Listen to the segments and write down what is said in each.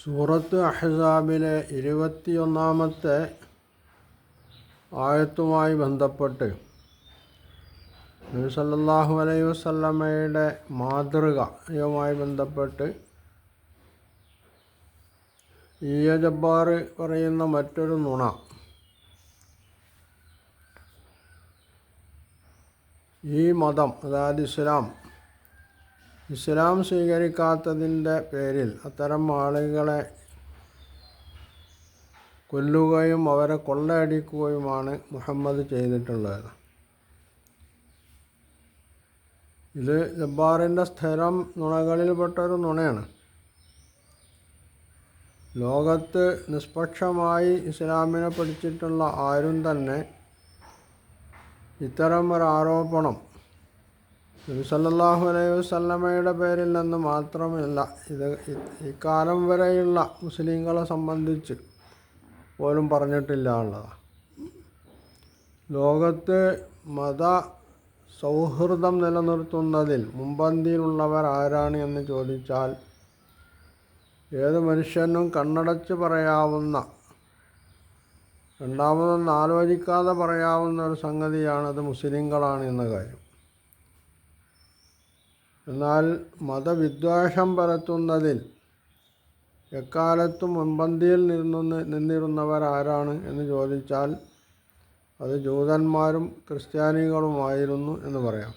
സൂറത്ത് അഹ്സാബിലെ ഇരുപത്തിയൊന്നാമത്തെ ആയത്തുമായി ബന്ധപ്പെട്ട് നബി സല്ലല്ലാഹു അലൈഹി വസല്ലമയുടെ മാതൃകയുമായി ബന്ധപ്പെട്ട് ഇയ ജബ്ബാർ പറയുന്ന മറ്റൊരു നുണ. ഈ മതം അതായത് ഇസ്ലാം ഇസ്ലാം സ്വീകരിക്കാത്തതിന്റെ പേരിൽ അത്തരം ആളുകളെ കൊല്ലുകയും അവരെ കൊള്ളയടിക്കുകയുമാണ് മുഹമ്മദ് ചെയ്തിട്ടുള്ളത്. ഇത് ജബ്ബാറിന്റെ സ്ഥിരം നുണകളിൽപ്പെട്ടൊരു നുണയാണ്. ലോകത്ത് നിഷ്പക്ഷമായി ഇസ്ലാമിനെ പഠിച്ചിട്ടുള്ള ആരും തന്നെ ഇത്തരം ഒരു ആരോപണം നബി സല്ലല്ലാഹു അലൈഹി വസല്ലമയുടെ പേരിൽ നിന്ന് മാത്രമല്ല ഇത് ഇക്കാലം വരെയുള്ള മുസ്ലിങ്ങളെ സംബന്ധിച്ച് പോലും പറഞ്ഞിട്ടില്ല ഉള്ളതാണ് ലോകത്ത് മത സൗഹൃദം നിലനിർത്തുന്നതിൽ മുമ്പന്തിയിലുള്ളവർ ആരാണ് എന്ന് ചോദിച്ചാൽ ഏത് മനുഷ്യനും കണ്ണടച്ച് പറയാവുന്ന രണ്ടാമതൊന്നും ആലോചിക്കാതെ പറയാവുന്ന ഒരു സംഗതിയാണത് മുസ്ലിങ്ങളാണ് എന്ന കാര്യം. എന്നാൽ മതവിദ്വേഷം പരത്തുന്നതിൽ എക്കാലത്തും മുൻപന്തിയിൽ നിന്നു നിന്നിരുന്നവർ ആരാണ് എന്ന് ചോദിച്ചാൽ അത് ജൂതന്മാരും ക്രിസ്ത്യാനികളുമായിരുന്നു എന്ന് പറയാം.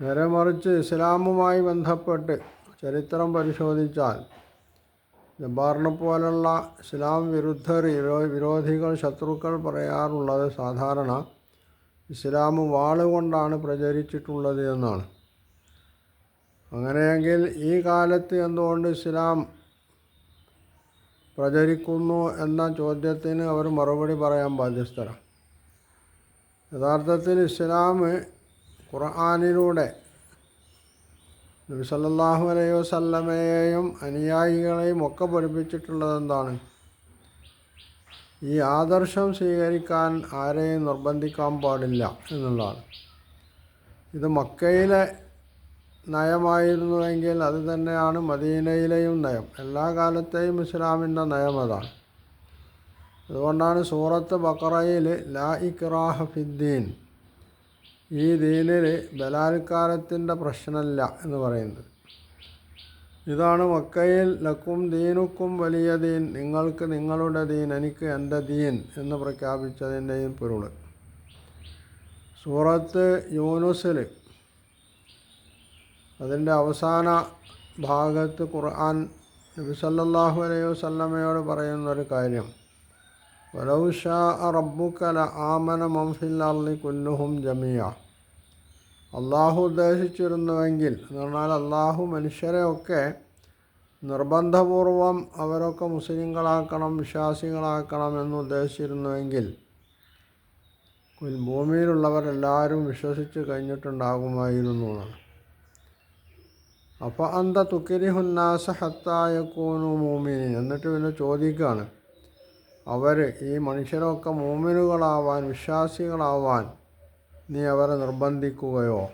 നേരെ മറിച്ച് ഇസ്ലാമുമായി ബന്ധപ്പെട്ട് ചരിത്രം പരിശോധിച്ചാൽ ജബ്ബാറിനെ പോലുള്ള ഇസ്ലാം വിരുദ്ധർ വിരോധികൾ ശത്രുക്കൾ പറയാറുള്ളത് സാധാരണ ഇസ്ലാം വാളുകൊണ്ടാണ് പ്രചരിച്ചിട്ടുള്ളത് എന്നാണ്. അങ്ങനെയെങ്കിൽ ഈ കാലത്ത് എന്തുകൊണ്ട് ഇസ്ലാം പ്രചരിക്കുന്നു എന്ന ചോദ്യത്തിന് അവർ മറുപടി പറയാൻ ബാധ്യസ്ഥരാണ്. യഥാർത്ഥത്തിൽ ഇസ്ലാം ഖുർആാനിലൂടെ നബി സല്ലല്ലാഹു അലൈഹി വസല്ലമയെയും അനുയായികളെയും ഒക്കെ പഠിപ്പിച്ചിട്ടുള്ളത് എന്താണ് ഈ ആദർശം സ്വീകരിക്കാൻ ആരെയും നിർബന്ധിക്കാൻ പാടില്ല എന്നുള്ളതാണ്. ഇത് മക്കയിലെ നയമായിരുന്നുവെങ്കിൽ അത് തന്നെയാണ് മദീനയിലെയും നയം. എല്ലാ കാലത്തെയും ഇസ്ലാമിന്റെ നയം അതാണ്. അതുകൊണ്ടാണ് സൂറത്ത് ബക്കറയിൽ ലാ ഇക്റാഹ ഫിദ്ദീൻ. ഈ ദീനിൽ ബലാത്കാരത്തിന്റെ പ്രശ്നമല്ല എന്ന് പറയുന്നത്. ഇതാണ് മക്കയിൽ ലക്കും ദീനുക്കും വലിയ ദീൻ. നിങ്ങൾക്ക് നിങ്ങളുടെ ദീൻ എനിക്ക് എന്റെ ദീൻ എന്ന് പ്രഖ്യാപിച്ചതിന്റെയും പൊരുൾ സൂറത്ത് യൂനുസിൽ അതിന്റെ അവസാന ഭാഗത്ത് ഖുർആൻ നബി സല്ലല്ലാഹു അലൈഹി വസല്ലമയോട് പറയുന്നൊരു കാര്യം. വലൗഷാ റബ്ബുക്കല ആമന മംഫിൽ അർലി കുല്ലുഹും ജമിയ അള്ളാഹു ഉദ്ദേശിച്ചിരുന്നുവെങ്കിൽ എന്ന് പറഞ്ഞാൽ അള്ളാഹു മനുഷ്യരെയൊക്കെ നിർബന്ധപൂർവം അവരൊക്കെ മുസ്ലിങ്ങളാക്കണം വിശ്വാസികളാക്കണം എന്ന് ഉദ്ദേശിച്ചിരുന്നുവെങ്കിൽ ഭൂമിയിലുള്ളവരെല്ലാവരും വിശ്വസിച്ച് കഴിഞ്ഞിട്ടുണ്ടാകുമായിരുന്നു അപ്പോൾ അന്ത തുക്കിരിഹുന്നാസ ഹത്തായക്കൂനു മൂമിനി എന്നിട്ട് പിന്നെ ചോദിക്കുകയാണ് അവർ ഈ മനുഷ്യരൊക്കെ മൂമിനുകളാവാൻ വിശ്വാസികളാവാൻ നീ അവരെ നിർബന്ധിക്കുകയോ?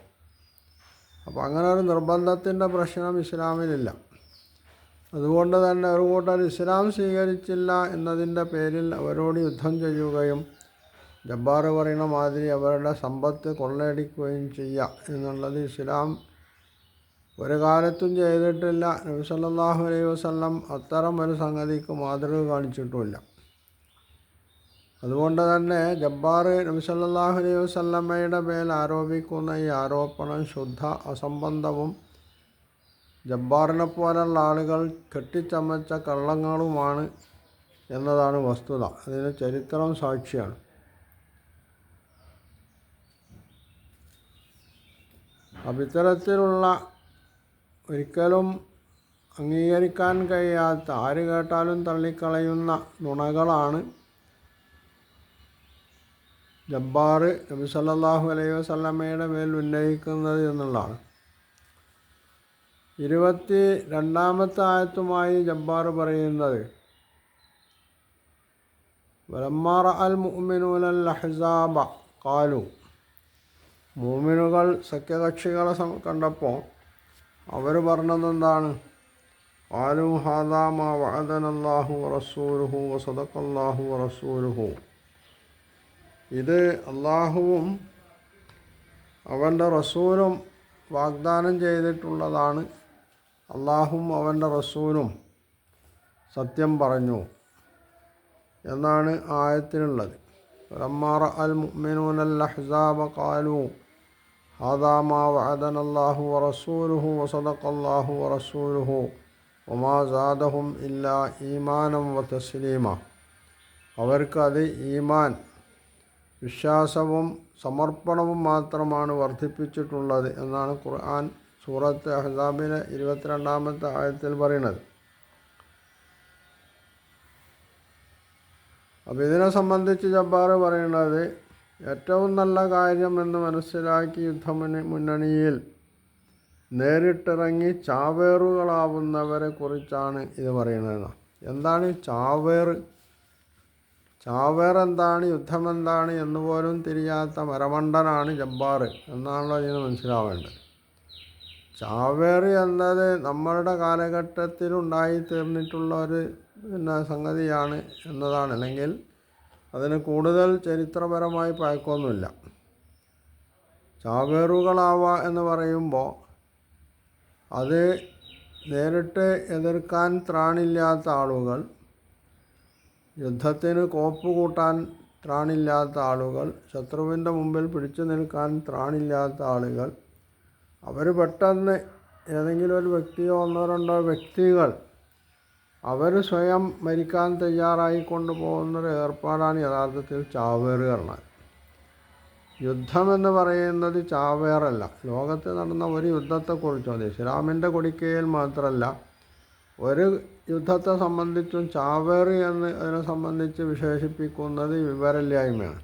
അപ്പോൾ അങ്ങനെ ഒരു നിർബന്ധത്തിന്റെ പ്രശ്നം ഇസ്ലാമിലില്ല. അതുകൊണ്ട് തന്നെ ഒരു കൂട്ടർ ഇസ്ലാം സ്വീകരിച്ചില്ല എന്നതിന്റെ പേരിൽ അവരോട് യുദ്ധം ചെയ്യുകയും ജബ്ബാർ പറയുന്ന മാതിരി അവരുടെ സമ്പത്ത് കൊള്ളയടിക്കുകയും ചെയ്യുക എന്നുള്ളത് ഇസ്ലാം ഒരു കാലത്തും ചെയ്തിട്ടില്ല. നബി സല്ലല്ലാഹു അലൈഹി വസല്ലം അത്തരം ഒരു സംഗതിക്ക് മാതൃക കാണിച്ചിട്ടുമില്ല. അതുകൊണ്ട് തന്നെ ജബ്ബാർ നബി സല്ലല്ലാഹു അലൈഹി വസല്ലമ്മയുടെ മേൽ ആരോപിക്കുന്ന ഈ ആരോപണം ശുദ്ധ അസംബന്ധവും ജബ്ബാറിനെ പോലുള്ള ആളുകൾ കെട്ടിച്ചമച്ച കള്ളങ്ങളുമാണ് എന്നതാണ് വസ്തുത. അതിന് ചരിത്രം സാക്ഷിയാണ്. അപ്പം ഇത്തരത്തിലുള്ള ഒരിക്കലും അംഗീകരിക്കാൻ കഴിയാത്ത ആര് കേട്ടാലും തള്ളിക്കളയുന്ന നുണകളാണ് ജബ്ബാർ നബി സല്ലാഹു അലൈഹി വസ്ലമയുടെ മേൽ ഉന്നയിക്കുന്നത് എന്നുള്ളതാണ്. ഇരുപത്തി രണ്ടാമത്തെ ആയത്തുമായി ജബ്ബാർ പറയുന്നത് വലമ്മാർ അൽ മുഅ്മിനൂനൽ അഹ്സാബ കാലു മൂമിനുകൾ സഖ്യകക്ഷികളെ കണ്ടപ്പോൾ അവർ പറഞ്ഞതെന്താണ് ആലു ഹാദാമ വഅദനല്ലാഹു റസൂലുഹു വസദഖല്ലാഹു റസൂലുഹു ഇത് അള്ളാഹുവും അവന്റെ റസൂലും വാഗ്ദാനം ചെയ്തിട്ടുള്ളതാണ്. അള്ളാഹും അവന്റെ റസൂലും സത്യം പറഞ്ഞു എന്നാണ് ആയത്തിനുള്ളത്. റമ്മാറ അൽ മുഅ്മിനൂനൽ അഹ്സാബ ഖാലു ഹാദാ മാ വഅദന അല്ലാഹു വറസൂലുഹു വസദഖ അല്ലാഹു വറസൂലുഹു വമാ സാദഹും ഇല്ലാ ഈമാനം വ തസ്ലീമ. അവർക്കത് ഈമാൻ വിശ്വാസവും സമർപ്പണവും മാത്രമാണ് വർദ്ധിപ്പിച്ചിട്ടുള്ളത് എന്നാണ് ഖുർആൻ സൂറത്ത് അഹ്ദാബിന് ഇരുപത്തിരണ്ടാമത്തെ ആയത്തിൽ പറയുന്നത്. അപ്പോൾ ഇതിനെ സംബന്ധിച്ച് ജബ്ബാർ പറയുന്നത് ഏറ്റവും നല്ല കാര്യം എന്ന് മനസ്സിലാക്കി യുദ്ധമുന്ന മുന്നണിയിൽ നേരിട്ടിറങ്ങി ചാവേറുകളാവുന്നവരെ കുറിച്ചാണ് ഇത് പറയുന്നത്. എന്താണ് ചാവേർ എന്താണ് എന്ന് പോലും തിരിയാത്ത മരമണ്ടനാണ് ജബ്ബാർ എന്നാണല്ലോ ഇതിന് മനസ്സിലാവേണ്ടത്. ചാവേർ എന്നത് നമ്മളുടെ കാലഘട്ടത്തിൽ ഉണ്ടായി തീർന്നിട്ടുള്ള ഒരു പിന്നെ സംഗതിയാണ് എന്നതാണ്. അല്ലെങ്കിൽ അതിന് കൂടുതൽ ചരിത്രപരമായി പഴക്കമൊന്നുമില്ല ചാവേറുകളാവുക എന്ന് പറയുമ്പോൾ അത് നേരിട്ട് എതിർക്കാൻ ത്രാണില്ലാത്ത ആളുകൾ യുദ്ധത്തിന് കോപ്പ് കൂട്ടാൻ ത്രാണില്ലാത്ത ആളുകൾ ശത്രുവിന്റെ മുമ്പിൽ പിടിച്ചു നിൽക്കാൻ ത്രാണില്ലാത്ത ആളുകൾ അവർ പെട്ടെന്ന് ഏതെങ്കിലും ഒരു വ്യക്തിയോ ഒന്നോ രണ്ടോ വ്യക്തികൾ അവർ സ്വയം മരിക്കാൻ തയ്യാറായി കൊണ്ടുപോകുന്നൊരു ഏർപ്പാടാണ് യഥാർത്ഥത്തിൽ ചാവേറുകരണം യുദ്ധമെന്ന് പറയുന്നത് ചാവേറല്ല. ലോകത്ത് നടന്ന ഒരു യുദ്ധത്തെക്കുറിച്ചോ ഇസ്ലാമിന്റെ കൊടിക്കയിൽ മാത്രമല്ല ഒരു യുദ്ധത്തെ സംബന്ധിച്ചും ചാവേറി എന്ന് അതിനെ സംബന്ധിച്ച് വിശേഷിപ്പിക്കുന്നത് വിവരമില്ലായ്മയാണ്.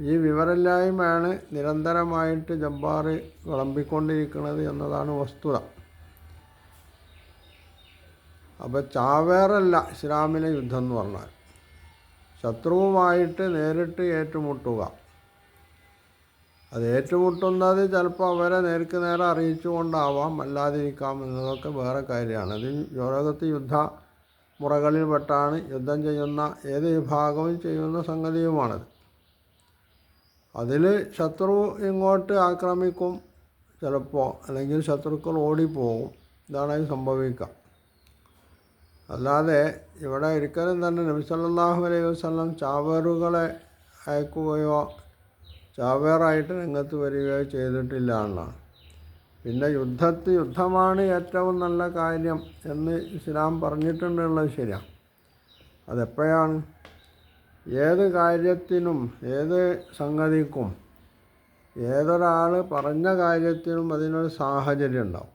ഈ വിവരമില്ലായ്മയാണ് നിരന്തരമായിട്ട് ജബ്ബാർ വിളമ്പിക്കൊണ്ടിരിക്കുന്നത് എന്നതാണ് വസ്തുത. അപ്പോൾ ചാവേറല്ല ഇസ്ലാമിലെ യുദ്ധം എന്ന് പറഞ്ഞാൽ. ശത്രുവുമായിട്ട് നേരിട്ട് ഏറ്റുമുട്ടുക. അത് ഏറ്റുമുട്ടുന്നത് ചിലപ്പോൾ അവരെ നേർക്ക് നേരെ അറിയിച്ചുകൊണ്ടാവാം അല്ലാതിരിക്കാം എന്നതൊക്കെ വേറെ കാര്യമാണ്. അത് ലോകത്ത് യുദ്ധ മുറകളിൽപ്പെട്ടാണ് യുദ്ധം ചെയ്യുന്ന ഏത് വിഭാഗവും ചെയ്യുന്ന സംഗതിയുമാണത്. അതിൽ ശത്രു ഇങ്ങോട്ട് ആക്രമിക്കും ചിലപ്പോൾ അല്ലെങ്കിൽ ശത്രുക്കൾ ഓടിപ്പോകും. ഇതാണ് സംഭവിക്കുക. അല്ലാതെ ഇവിടെ ഒരിക്കലും തന്നെ നബി സല്ലല്ലാഹു അലൈഹി വസല്ലം ചാവേറുകളെ അയക്കുകയോ ചാവേറായിട്ട് രംഗത്ത് വരികയോ ചെയ്തിട്ടില്ല എന്നാണ് പിന്നെ യുദ്ധത്ത് യുദ്ധമാണ് ഏറ്റവും നല്ല കാര്യം എന്ന് ഇസ്ലാം പറഞ്ഞിട്ടുണ്ടെന്നുള്ളത് ശരിയാണ് അതെപ്പോഴാണ്? ഏത് കാര്യത്തിനും ഏത് സംഗതിക്കും ഏതൊരാൾ പറഞ്ഞ കാര്യത്തിനും അതിനൊരു സാഹചര്യം ഉണ്ടാവും.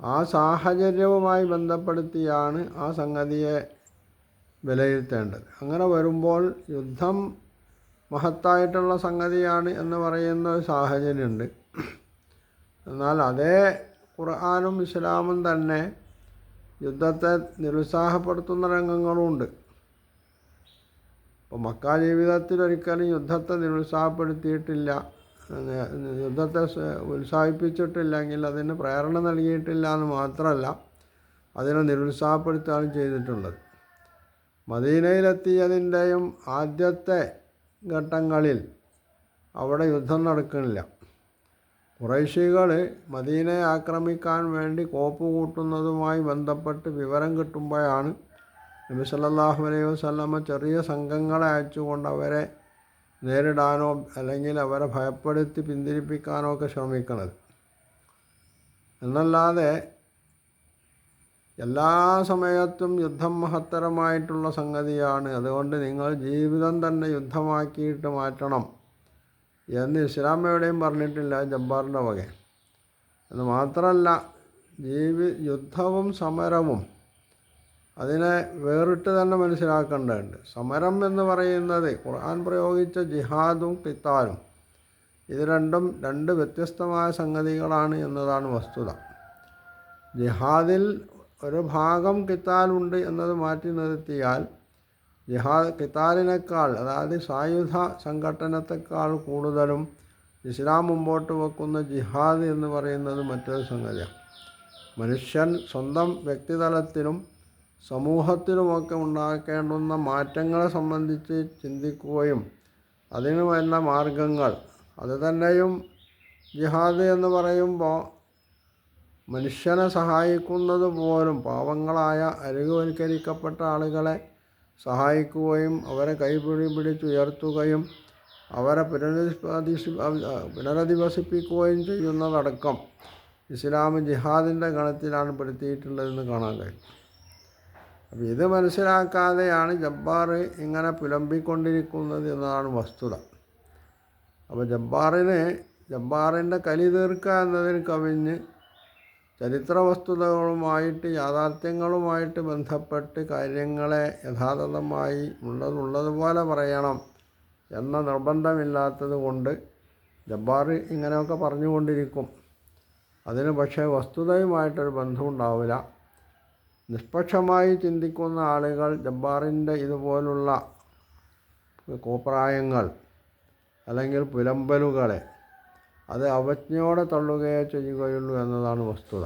ആ സാഹചര്യവുമായി ബന്ധപ്പെടുത്തിയാണ് ആ സംഗതിയെ വിലയിരുത്തേണ്ടത്. അങ്ങനെ വരുമ്പോൾ യുദ്ധം മഹത്തായിട്ടുള്ള സംഗതിയാണ് എന്ന് പറയുന്ന ഒരു സാഹചര്യമുണ്ട്. എന്നാൽ അതേ ഖുർആാനും ഇസ്ലാമും തന്നെ യുദ്ധത്തെ നിരുത്സാഹപ്പെടുത്തുന്ന രംഗങ്ങളുമുണ്ട് ഇപ്പോൾ മക്ക ജീവിതത്തിൽ ഒരിക്കലും യുദ്ധത്തെ നിരുത്സാഹപ്പെടുത്തിയിട്ടില്ല. യുദ്ധത്തെ ഉത്സാഹിപ്പിച്ചിട്ടില്ലെങ്കിൽ അതിന് പ്രേരണ നൽകിയിട്ടില്ല എന്ന് മാത്രമല്ല അതിനെ നിരുത്സാഹപ്പെടുത്തുകയാണ് ചെയ്തിട്ടുള്ളത്. മദീനയിലെത്തിയതിന്റെയും ആദ്യത്തെ ഘട്ടങ്ങളിൽ അവിടെ യുദ്ധം നടക്കുന്നില്ല. കുറേശികൾ മദീനയെ ആക്രമിക്കാൻ വേണ്ടി കോപ്പ് കൂട്ടുന്നതുമായി ബന്ധപ്പെട്ട് വിവരം കിട്ടുമ്പോഴാണ് നബി സല്ലാഹു അലൈഹി വസല്ലമ ചെറിയ സംഘങ്ങളെ അയച്ചുകൊണ്ട് അവരെ നേരിടാനോ അല്ലെങ്കിൽ അവരെ ഭയപ്പെടുത്തി പിന്തിരിപ്പിക്കാനോ ഒക്കെ ശ്രമിക്കുന്നത്. എന്നല്ലാതെ എല്ലാ സമയത്തും യുദ്ധം മഹത്തരമായിട്ടുള്ള സംഗതിയാണ്. അതുകൊണ്ട് നിങ്ങൾ ജീവിതം തന്നെ യുദ്ധമാക്കിയിട്ട് മാറ്റണം എന്ന് ഇസ്ലാം എവിടെയും പറഞ്ഞിട്ടില്ല ജബ്ബാറിന്റെ വക അത് മാത്രമല്ല ജീവി യുദ്ധവും സമരവും അതിനെ വേറിട്ട് തന്നെ മനസ്സിലാക്കേണ്ടതുണ്ട്. സമരം എന്ന് പറയുന്നത് ഖുർആൻ പ്രയോഗിച്ച ജിഹാദും കിത്താലും ഇത് രണ്ടും രണ്ട് വ്യത്യസ്തമായ സംഗതികളാണ് എന്നതാണ് വസ്തുത. ജിഹാദിൽ ഒരു ഭാഗം കിത്താലുണ്ട് എന്നത് മാറ്റി നിർത്തിയാൽ ജിഹാദ് കിത്താലിനേക്കാൾ അതായത് സായുധ സംഘടനത്തെക്കാൾ കൂടുതലും ഇസ്ലാം മുമ്പോട്ട് വെക്കുന്ന ജിഹാദ് എന്ന് പറയുന്നത് മറ്റൊരു സംഗതിയാണ് മനുഷ്യൻ സ്വന്തം വ്യക്തിതലത്തിലും സമൂഹത്തിലുമൊക്കെ ഉണ്ടാക്കേണ്ടുന്ന മാറ്റങ്ങളെ സംബന്ധിച്ച് ചിന്തിക്കുകയും അതിന് വേണ്ട മാർഗങ്ങൾ അത് തന്നെയും ജിഹാദ് എന്ന് പറയുമ്പോൾ മനുഷ്യനെ സഹായിക്കുന്നത് പോലും പാവങ്ങളായ അരികുവൽക്കരിക്കപ്പെട്ട ആളുകളെ സഹായിക്കുകയും അവരെ കൈപിടി പിടിച്ചുയർത്തുകയും അവരെ പുനരധിവസി പുനരധിവസിപ്പിക്കുകയും ചെയ്യുന്നതടക്കം ഇസ്ലാം ജിഹാദിന്റെ ഗണത്തിലാണ് പെടുത്തിയിട്ടുള്ളതെന്ന് കാണാൻ കഴിയും. അപ്പോൾ ഇത് മനസ്സിലാക്കാതെയാണ് ജബ്ബാർ ഇങ്ങനെ പുലമ്പിക്കൊണ്ടിരിക്കുന്നത് എന്നതാണ് വസ്തുത. അപ്പോൾ ജബ്ബാറിന് ജബ്ബാറിന്റെ കലി തീർക്കുക എന്നതിന് കവിഞ്ഞ് ചരിത്ര വസ്തുതകളുമായിട്ട് യാഥാർത്ഥ്യങ്ങളുമായിട്ട് ബന്ധപ്പെട്ട് കാര്യങ്ങളെ യഥാർത്ഥമായി ഉള്ളതുള്ളതുപോലെ പറയണം എന്ന നിർബന്ധമില്ലാത്തത് കൊണ്ട് ജബ്ബാർ ഇങ്ങനെയൊക്കെ പറഞ്ഞുകൊണ്ടിരിക്കും. അതിന് പക്ഷേ വസ്തുതയുമായിട്ടൊരു ബന്ധമുണ്ടാവില്ല. നിഷ്പക്ഷമായി ചിന്തിക്കുന്ന ആളുകൾ ജബ്ബാറിന്റെ ഇതുപോലുള്ള കോപ്രായങ്ങൾ അല്ലെങ്കിൽ പുലമ്പലുകളെ അത് അവജ്ഞയോടെ തള്ളുകയേ ചെയ്യുകയുള്ളൂ എന്നതാണ് വസ്തുത.